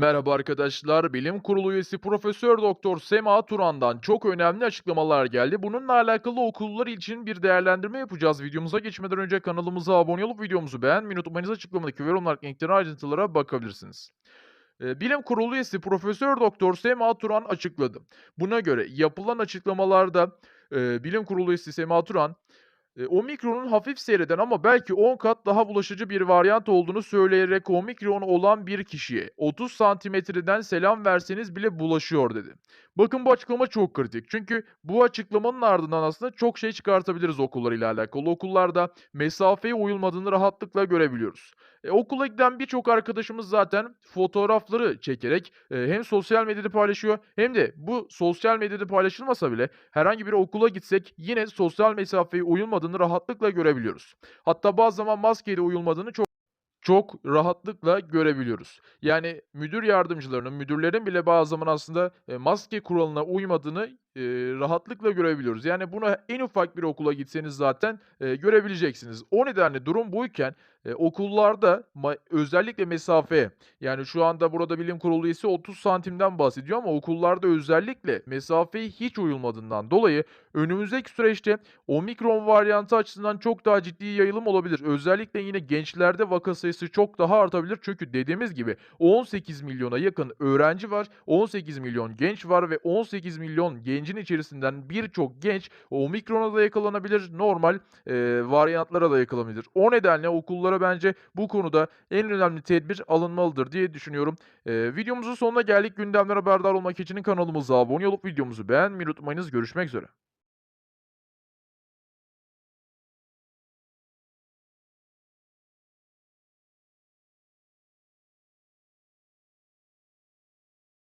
Merhaba arkadaşlar. Bilim Kurulu üyesi Profesör Doktor Sema Turan'dan çok önemli açıklamalar geldi. Bununla alakalı okullar için bir değerlendirme yapacağız. Videomuza geçmeden önce kanalımıza abone olup videomuzu beğenmeyi unutmayınız. Açıklamadaki ve yorumlardaki linkleri ayrıntılara bakabilirsiniz. Ee, Bilim Kurulu üyesi Profesör Doktor Sema Turan açıkladı. Buna göre yapılan açıklamalarda e, Bilim Kurulu üyesi Sema Turan Eee, omikronun hafif seyreden ama belki 10 kat daha bulaşıcı bir varyant olduğunu söyleyerek omikron olan bir kişiye 30 santimetreden selam verseniz bile bulaşıyor dedi. Bakın bu açıklama çok kritik. Çünkü bu açıklamanın ardından aslında çok şey çıkartabiliriz okullarıyla alakalı. Okullarda mesafeye uyulmadığını rahatlıkla görebiliyoruz. E, okula giden birçok arkadaşımız zaten fotoğrafları çekerek e, hem sosyal medyada paylaşıyor hem de bu sosyal medyada paylaşılmasa bile herhangi bir okula gitsek yine sosyal mesafeye uyulmadığını rahatlıkla görebiliyoruz. Hatta bazı zaman maskeyle uyulmadığını çok çok rahatlıkla görebiliyoruz. Yani müdür yardımcılarının, müdürlerin bile bazı zaman aslında, eee, maske kuralına uymadığını, eee, rahatlıkla görebiliyoruz. Yani bunu en ufak bir okula gitseniz zaten, eee, görebileceksiniz. O nedenle durum buyken, eee, okullarda özellikle mesafeye, yani şu anda burada bilim kurulu üyesi 30 santimden bahsediyor ama okullarda özellikle mesafeye hiç uyulmadığından dolayı önümüzdeki süreçte omikron varyantı açısından çok daha ciddi yayılım olabilir. Özellikle yine gençlerde vaka sayısı çok daha artabilir. Çünkü dediğimiz gibi 18 milyona yakın öğrenci var, 18 milyon genç var ve 18 milyon gencin içerisinden birçok genç omikrona da yakalanabilir, normal, eee, varyantlara da yakalanabilir. O nedenle okullara bence bu konuda en önemli tedbir alınmalıdır diye düşünüyorum. Eee, videomuzun sonuna geldik. Gündemden haberdar olmak için kanalımıza abone olup videomuzu beğenmeyi unutmayınız. Görüşmek üzere.